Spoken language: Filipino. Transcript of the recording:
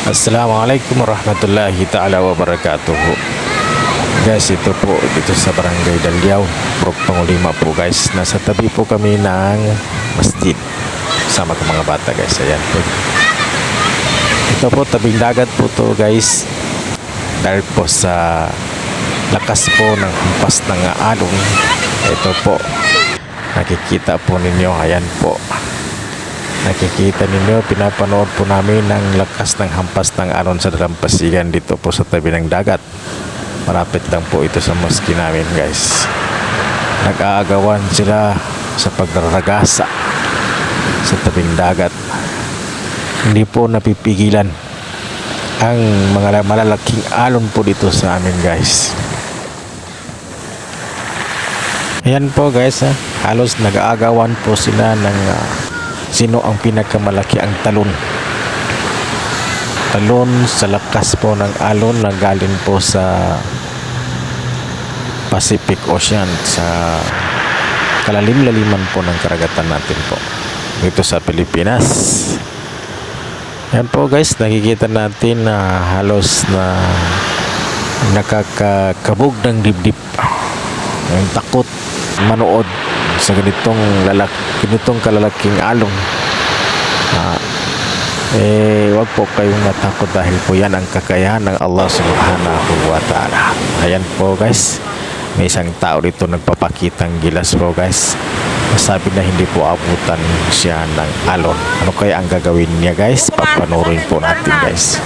Assalamualaikum warahmatullahi ta'ala wabarakatuh. Guys, ito po dito sa Barangay Dalyaw Purok Pangulima po guys. Nasa tabi po kami ng masjid. Sama ko mga bata guys. Ayan po. Ito po tabing dagat po to guys. Dahil po sa lakas po ng hampas ng alon Ito po. Nakikita po ninyo. Ayan po Nakikita ninyo, pinapanood po namin ang lakas ng hampas ng alon sa dalampasigan dito po sa tabi ng dagat. Marapit lang po ito sa maski namin guys. Nag-aagawan sila sa pagraragasa sa tabing dagat. Hindi po napipigilan ang mga malalaking alon po dito sa amin guys. Ayan po guys, ha? halos nag-aagawan po sila ng ah, sino ang pinakamalaki ang talon. Talon sa lakas po ng alon na galing po sa Pacific Ocean sa kalalim-laliman po ng karagatan natin po dito sa Pilipinas. Yan po guys, nakikita natin na halos na nakakabog ng dibdib. Yung takot manood sa ganitong lalak ganitong kalalaking alon. Ah, eh, wag po kayong matakot dahil po yan ang kakayahan ng Allah subhanahu wa ta'ala. Ayan po guys. May isang tao dito nagpapakitang gilas po guys. Sabi na hindi po abutan siya ng alon. Ano kaya ang gagawin niya guys? Papanurin po natin guys.